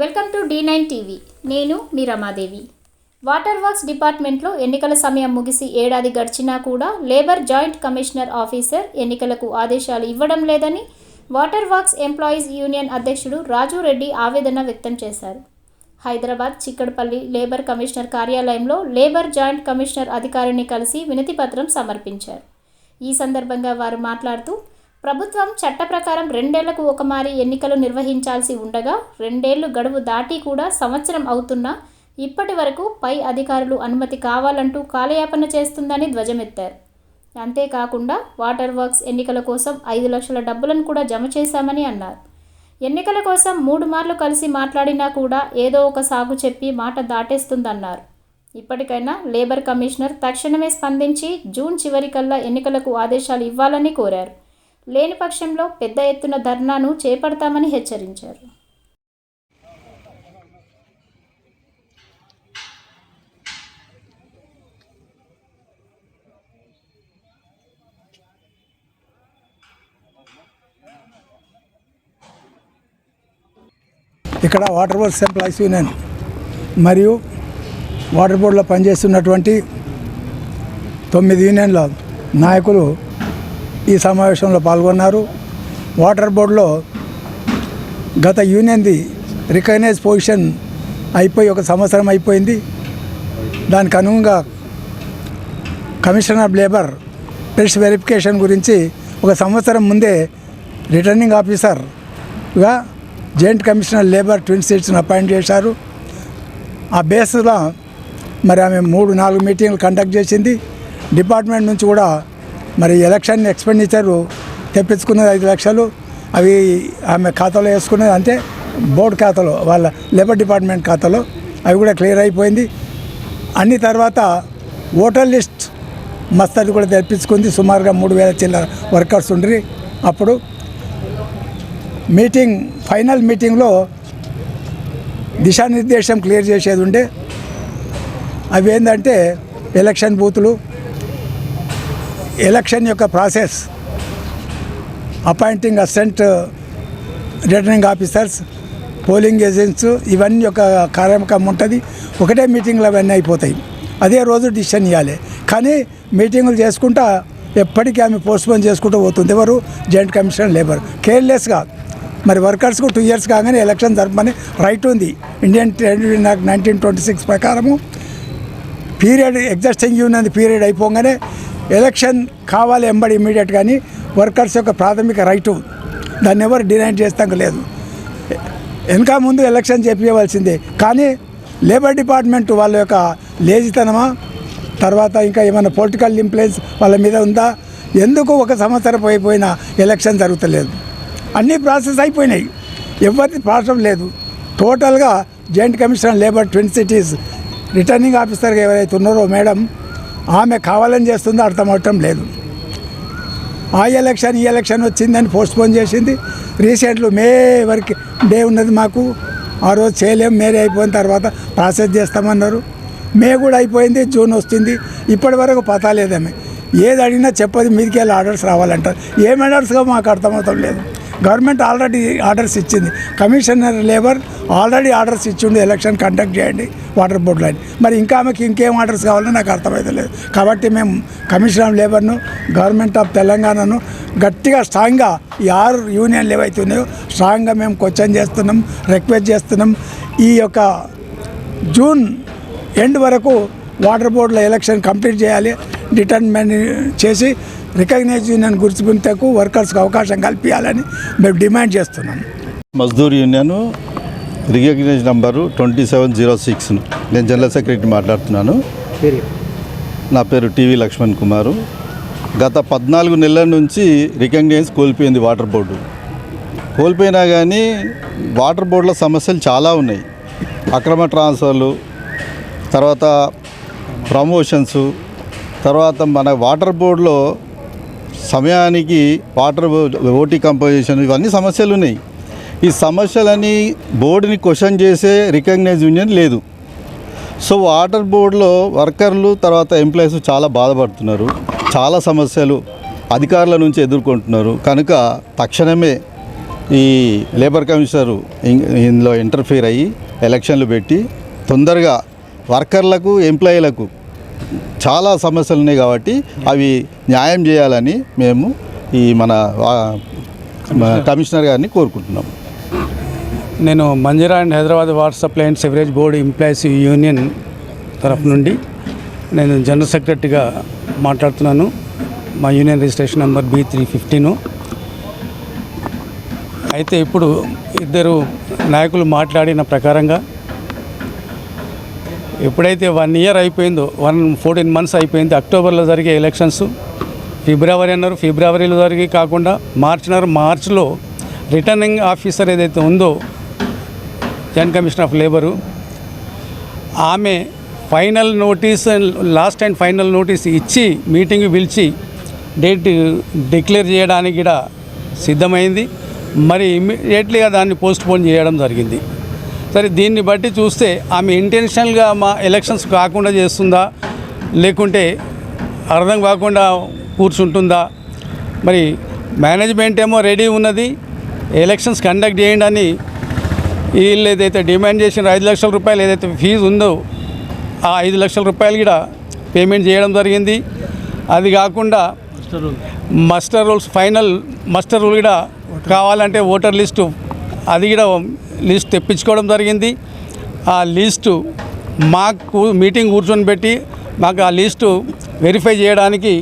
Welcome to the nine TV. నేను మీ Ramadevi. Water works డిపార్ట్మెంట్లో ఎన్నికల సమయం ముగిసి ఏడాది గడిచినా కూడా లేబర్ జాయింట్ కమిషనర్ ఆఫీసర్ ఎన్నికలకు ఆదేశాలు ఇవ్వడం లేదని వాటర్ వర్క్స్ ఎంప్లాయీస్ యూనియన్ అధ్యక్షుడు రాజు రెడ్డి ఆవేదన వ్యక్తం చేశారు. హైదరాబాద్ చిక్కడపల్లి లేబర్ కమిషనర్ కార్యాలయంలో లేబర్ జాయింట్ కమిషనర్ అధికారిని కలిసి వినతిపత్రం సమర్పించారు. ఈ సందర్భంగా వారు మాట్లాడుతూ ప్రభుత్వం చట్ట ప్రకారం రెండేళ్ళకు ఒకమారి ఎన్నికలు నిర్వహించాల్సి ఉండగా రెండేళ్ళు గడువు దాటి కూడా సంవత్సరం అవుతున్నా ఇప్పటి వరకు పై అధికారులు అనుమతి కావాలంటూ కాలయాపన చేస్తుందని ధ్వజమెత్తారు. అంతేకాకుండా వాటర్ వర్క్స్ ఎన్నికల కోసం ఐదు లక్షల డబ్బులను కూడా జమ చేశామని అన్నారు. ఎన్నికల కోసం మూడు మార్లు కలిసి మాట్లాడినా కూడా ఏదో ఒక సాగు చెప్పి మాట దాటేస్తుందన్నారు. ఇప్పటికైనా లేబర్ కమిషనర్ తక్షణమే స్పందించి జూన్ చివరికల్లా ఎన్నికలకు ఆదేశాలు ఇవ్వాలని కోరారు. లేని పక్షంలో పెద్ద ఎత్తున ధర్నాను చేపడతామని హెచ్చరించారు. ఇక్కడ వాటర్ బోర్డ్స్ ఎంప్లాయీస్ యూనియన్ మరియు వాటర్ బోర్డులో పనిచేస్తున్నటువంటి తొమ్మిది యూనియన్ల నాయకులు ఈ సమావేశంలో పాల్గొన్నారు. వాటర్ బోర్డులో గత యూనియన్ది రికగ్నైజ్ పొజిషన్ అయిపోయి ఒక సంవత్సరం అయిపోయింది. దానికి అనుగుణంగా commissioner of labour press verification గురించి ఒక సంవత్సరం ముందే రిటర్నింగ్ ఆఫీసర్గా జాయింట్ కమిషనర్ లేబర్ ట్విన్ సీట్స్ని అపాయింట్ చేశారు. ఆ బేస్లో మరి ఆమె మూడు నాలుగు మీటింగ్లు కండక్ట్ చేసింది. డిపార్ట్మెంట్ నుంచి కూడా మరి ఎలక్షన్ ఎక్స్పెండిచరు తెప్పించుకున్నది ఐదు లక్షలు అవి ఆమె ఖాతాలో వేసుకున్నది అంటే బోర్డు ఖాతాలో వాళ్ళ లేబర్ డిపార్ట్మెంట్ ఖాతాలో అవి కూడా క్లియర్ అయిపోయింది. అన్ని తర్వాత ఓటర్ లిస్ట్ మస్తది కూడా తెప్పించుకుంది సుమారుగా మూడు వేల చిల్లర వర్కర్స్ ఉండ్రి. అప్పుడు మీటింగ్ ఫైనల్ మీటింగ్లో దిశానిర్దేశం క్లియర్ చేసేది ఉండే. అవి ఏంటంటే ఎలక్షన్ బూతులు ఎలక్షన్ యొక్క process appointing assistant returning officers polling agents ఇవన్నీ ఒక కార్యక్రమం ఉంటుంది. ఒకటే మీటింగ్లు అవన్నీ అయిపోతాయి. అదే రోజు డిసిషన్ ఇవ్వాలి కానీ మీటింగులు చేసుకుంటా ఎప్పటికీ ఆమె పోస్ట్పోన్ చేసుకుంటూ పోతుంది. ఎవరు? Joint commissioner labour. కేర్లెస్గా మరి వర్కర్స్కు టూ ఇయర్స్ కాగానే ఎలక్షన్ జరపమని రైట్ ఉంది. Indian trade nineteen twenty six ప్రకారము పీరియడ్ ఎగ్జాస్టింగ్ యూనియన్ పీరియడ్ అయిపోగానే ఎలక్షన్ కావాలి ఎంబడి ఇమీడియట్ కానీ వర్కర్స్ యొక్క ప్రాథమిక రైటు. దాన్ని ఎవరు డినైన్ చేస్తాం లేదు. వెనక ముందు ఎలక్షన్ చేపించవలసిందే కానీ లేబర్ డిపార్ట్మెంట్ వాళ్ళ యొక్క లేజితనమా? తర్వాత ఇంకా ఏమైనా పొలిటికల్ ఇంప్లుయెన్స్ వాళ్ళ మీద ఉందా? ఎందుకు ఒక సంవత్సరం అయిపోయినా ఎలక్షన్ జరుగుతలేదు? అన్ని ప్రాసెస్ అయిపోయినాయి. ఎవరిది ప్రాబ్లం లేదు. టోటల్గా joint commissioner labour twin cities returning ఆఫీసర్గా ఎవరైతే ఉన్నారో మేడం ఆమె కావాలని చేస్తుందో అర్థమవటం లేదు. ఆ ఎలక్షన్ ఈ ఎలక్షన్ వచ్చిందని పోస్ట్పోన్ చేసింది. రీసెంట్లు మే వరకు డే ఉన్నది మాకు. ఆ రోజు చేయలేం మేరే అయిపోయిన తర్వాత ప్రాసెస్ చేస్తామన్నారు. మే కూడా అయిపోయింది జూన్ వస్తుంది. ఇప్పటి వరకు పతా లేదమే ఏది అడిగినా చెప్పదు మీదికి వెళ్ళి ఆర్డర్స్ రావాలంటారు. ఏం ఆర్డర్స్గా మాకు అర్థమవుతాం లేదు. గవర్నమెంట్ ఆల్రెడీ ఆర్డర్స్ ఇచ్చింది. కమిషనర్ లేబర్ ఆల్రెడీ ఆర్డర్స్ ఇచ్చిండు ఎలక్షన్ కండక్ట్ చేయండి వాటర్ బోర్డులో అని మరి ఇంకా ఆమెకి ఇంకేం ఆర్డర్స్ కావాలో నాకు అర్థమవుతలేదు కాబట్టి మేము కమిషనర్ ఆఫ్ లేబర్ను గవర్నమెంట్ ఆఫ్ తెలంగాణను గట్టిగా స్ట్రాంగ్గా ఈ ఆరు యూనియన్లు ఏవైతే ఉన్నాయో స్ట్రాంగ్గా మేము క్వశ్చన్ చేస్తున్నాం రిక్వెస్ట్ చేస్తున్నాం. ఈ యొక్క జూన్ ఎండ్ వరకు వాటర్ బోర్డుల ఎలక్షన్ కంప్లీట్ చేయాలి. డిటర్మెంట్ చేసి రికగ్నైజ్ యూనియన్ గుర్తింపుకు వర్కర్స్కి అవకాశం కల్పించాలని మేము డిమాండ్ చేస్తున్నాం. Mazdoor union recognise number twenty seven zero six నేను జనరల్ సెక్రటరీ మాట్లాడుతున్నాను. నా పేరు టీవీ లక్ష్మణ్ కుమారు. గత పద్నాలుగు నెలల నుంచి రికగ్నైజ్ కోల్పోయింది వాటర్ బోర్డు. కోల్పోయినా కానీ వాటర్ బోర్డుల సమస్యలు చాలా ఉన్నాయి. అక్రమ ట్రాన్స్ఫర్లు తర్వాత ప్రమోషన్స్ తర్వాత మన వాటర్ బోర్డులో సమయానికి వాటర్ ఓటీ కంపోజిషన్ ఇవన్నీ సమస్యలు ఉన్నాయి. ఈ సమస్యలని బోర్డుని క్వశ్చన్ చేసే రికగ్నైజ్ యూనియన్ లేదు. సో వాటర్ బోర్డులో వర్కర్లు తర్వాత ఎంప్లాయీస్ చాలా బాధపడుతున్నారు. చాలా సమస్యలు అధికారుల నుంచి ఎదుర్కొంటున్నారు. కనుక తక్షణమే ఈ లేబర్ కమిషనర్ ఇందులో ఇంటర్ఫీర్ అయ్యి ఎలక్షన్లు పెట్టి తొందరగా వర్కర్లకు ఎంప్లాయీలకు చాలా సమస్యలు ఉన్నాయి కాబట్టి అవి న్యాయం చేయాలని మేము ఈ మన కమిషనర్ గారిని కోరుకుంటున్నాం. నేను Manjira and Hyderabad water supply and sewerage board employees union తరఫు నుండి నేను జనరల్ సెక్రటరీగా మాట్లాడుతున్నాను. మా union registration number B three ఫిఫ్టీను. అయితే ఇప్పుడు ఇద్దరు నాయకులు మాట్లాడిన ప్రకారంగా ఎప్పుడైతే వన్ ఇయర్ అయిపోయిందో వన్ ఫోర్టీన్ మంత్స్ అయిపోయింది అక్టోబర్లో జరిగే ఎలక్షన్స్. ఫిబ్రవరి అన్నారు ఫిబ్రవరిలో జరిగి కాకుండా మార్చి అన్నారు. రిటర్నింగ్ ఆఫీసర్ ఏదైతే ఉందో జాయింట్ కమిషన్ ఆఫ్ లేబరు ఆమె final notice last and final notice ఇచ్చి మీటింగ్ పిలిచి డేట్ డిక్లేర్ చేయడానికి కూడా సిద్ధమైంది. మరి ఇమ్మీడియట్లీగా దాన్ని పోస్ట్ పోన్ చేయడం జరిగింది. సరే దీన్ని బట్టి చూస్తే ఆమె ఇంటెన్షనల్గా మా ఎలక్షన్స్ కాకుండా చేస్తుందా? లేకుంటే అర్థం కాకుండా కూర్చుంటుందా? మరి మేనేజ్మెంట్ ఏమో రెడీ ఉన్నది ఎలక్షన్స్ కండక్ట్ చేయండి అని వీళ్ళు ఏదైతే డిమాండ్ చేసిన ఐదు లక్షల రూపాయలు ఏదైతే ఫీజు ఉందో ఆ ఐదు లక్షల రూపాయలు కూడా పేమెంట్ చేయడం జరిగింది. అది కాకుండా muster rules final muster rule కూడా కావాలంటే ఓటర్ లిస్టు అది కూడా లిస్ట్ తెప్పించుకోవడం జరిగింది. ఆ లిస్టు మాకు మీటింగ్ కూర్చొని పెట్టి మాకు ఆ లిస్టు వెరిఫై చేయడానికి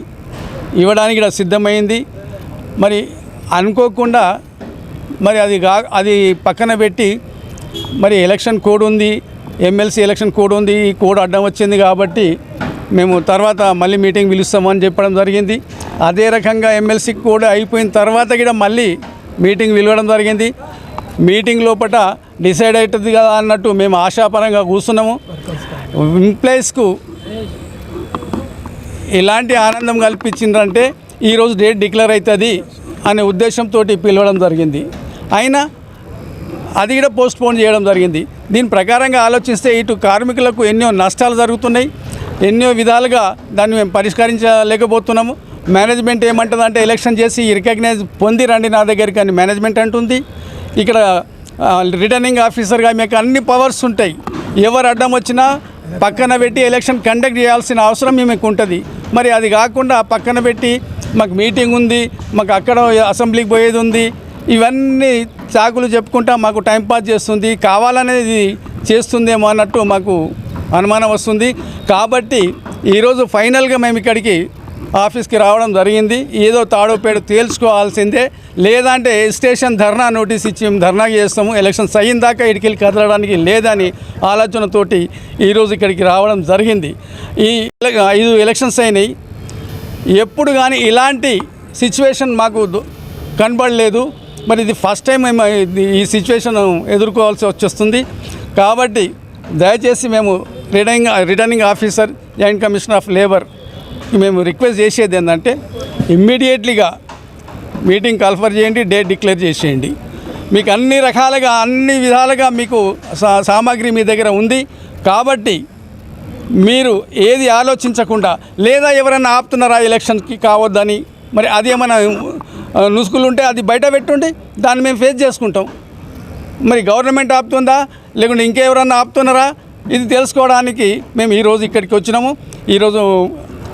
ఇవ్వడానికి కూడా సిద్ధమైంది. మరి అనుకోకుండా మరి అది కా అది పక్కన పెట్టి మరి ఎలక్షన్ కోడ్ ఉంది ఎమ్మెల్సీ ఎలక్షన్ కోడ్ ఉంది ఈ కోడ్ అడ్డం వచ్చింది కాబట్టి మేము తర్వాత మళ్ళీ మీటింగ్ పిలుస్తామని చెప్పడం జరిగింది. అదే రకంగా ఎమ్మెల్సీ కోడ్ అయిపోయిన తర్వాత కూడా మళ్ళీ మీటింగ్ పిలవడం జరిగింది. మీటింగ్ లోపల డిసైడ్ అవుతుంది కదా అన్నట్టు మేము ఆశాపరంగా కూర్చున్నాము. ఎంప్లాయీస్కు ఎలాంటి ఆనందం కల్పించిందంటే ఈరోజు డేట్ డిక్లేర్ అవుతుంది అనే ఉద్దేశంతో పిలవడం జరిగింది. అయినా అది కూడా పోస్ట్ పోన్ చేయడం జరిగింది. దీని ప్రకారంగా ఆలోచిస్తే ఇటు కార్మికులకు ఎన్నో నష్టాలు జరుగుతున్నాయి. ఎన్నో విధాలుగా దాన్ని మేము పరిష్కరించలేకపోతున్నాము. మేనేజ్మెంట్ ఏమంటుందంటే ఎలక్షన్ చేసి రికగ్నైజ్ పొంది రండి నా దగ్గరికి అని మేనేజ్మెంట్ అంటుంది. ఇక్కడ రిటర్నింగ్ ఆఫీసర్గా మీకు అన్ని పవర్స్ ఉంటాయి. ఎవరు అడ్డం వచ్చినా పక్కన పెట్టి ఎలక్షన్ కండక్ట్ చేయాల్సిన అవసరం మీకు ఉంటుంది. మరి అది కాకుండా పక్కన పెట్టి మాకు మీటింగ్ ఉంది మాకు అక్కడ అసెంబ్లీకి పోయేది ఉంది ఇవన్నీ చాకులు చెప్పుకుంటా మాకు టైంపాస్ చేస్తుంది. కావాలనేది చేస్తుందేమో అన్నట్టు మాకు అనుమానం వస్తుంది. కాబట్టి ఈరోజు ఫైనల్గా మేము ఇక్కడికి ఆఫీస్కి రావడం జరిగింది. ఏదో తాడోపేడు తేల్చుకోవాల్సిందే. లేదంటే స్టేషన్ ధర్నా నోటీస్ ఇచ్చి మేము ధర్నా చేస్తాము. ఎలక్షన్స్ అయిన దాకా ఇటుకెళ్ళి కదలడానికి లేదని ఆలోచనతోటి ఈరోజు ఇక్కడికి రావడం జరిగింది. ఈ ఐదు ఎలక్షన్స్ అయినాయి. ఎప్పుడు కానీ ఇలాంటి సిచ్యువేషన్ మాకు కనబడలేదు. మరి ఇది ఫస్ట్ టైం మేము ఈ సిచ్యువేషన్ ఎదుర్కోవాల్సి వచ్చేస్తుంది. కాబట్టి దయచేసి మేము returning returning officer joint commissioner of labour మేము రిక్వెస్ట్ చేసేది ఏంటంటే ఇమ్మీడియట్లీగా మీటింగ్ కన్ఫర్ చేయండి డేట్ డిక్లేర్ చేసేయండి. మీకు అన్ని రకాలుగా అన్ని విధాలుగా మీకు సా- సామాగ్రి మీ దగ్గర ఉంది. కాబట్టి మీరు ఏది ఆలోచించకుండా లేదా ఎవరైనా ఆపుతున్నారా ఎలక్షన్కి కావద్దని మరి అది ఏమైనా నుసుకులు ఉంటే అది బయట పెట్టుండి దాన్ని మేము ఫేస్ చేసుకుంటాం. మరి గవర్నమెంట్ ఆపుతుందా లేకుంటే ఇంకెవరన్నా ఆపుతున్నారా ఇది తెలుసుకోవడానికి మేము ఈరోజు ఇక్కడికి వచ్చినాము. ఈరోజు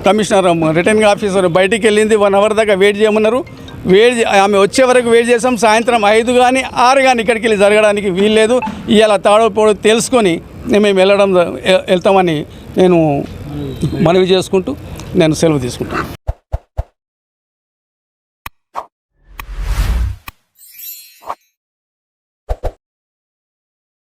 కమిషనర్ రిటర్నింగ్ ఆఫీసర్ బయటికి వెళ్ళింది వన్ అవర్ దాకా వెయిట్ చేయమన్నారు. వెయిట్ ఆమె వచ్చే వరకు వెయిట్ చేసాం సాయంత్రం ఐదు కానీ ఆరు కానీ ఇక్కడికి వెళ్ళి జరగడానికి వీల్లేదు ఇవాళ తాడో తెలుసుకొని మేము వెళ్ళడం వెళ్తామని నేను మనవి చేసుకుంటూ నేను సెలవు తీసుకుంటాను.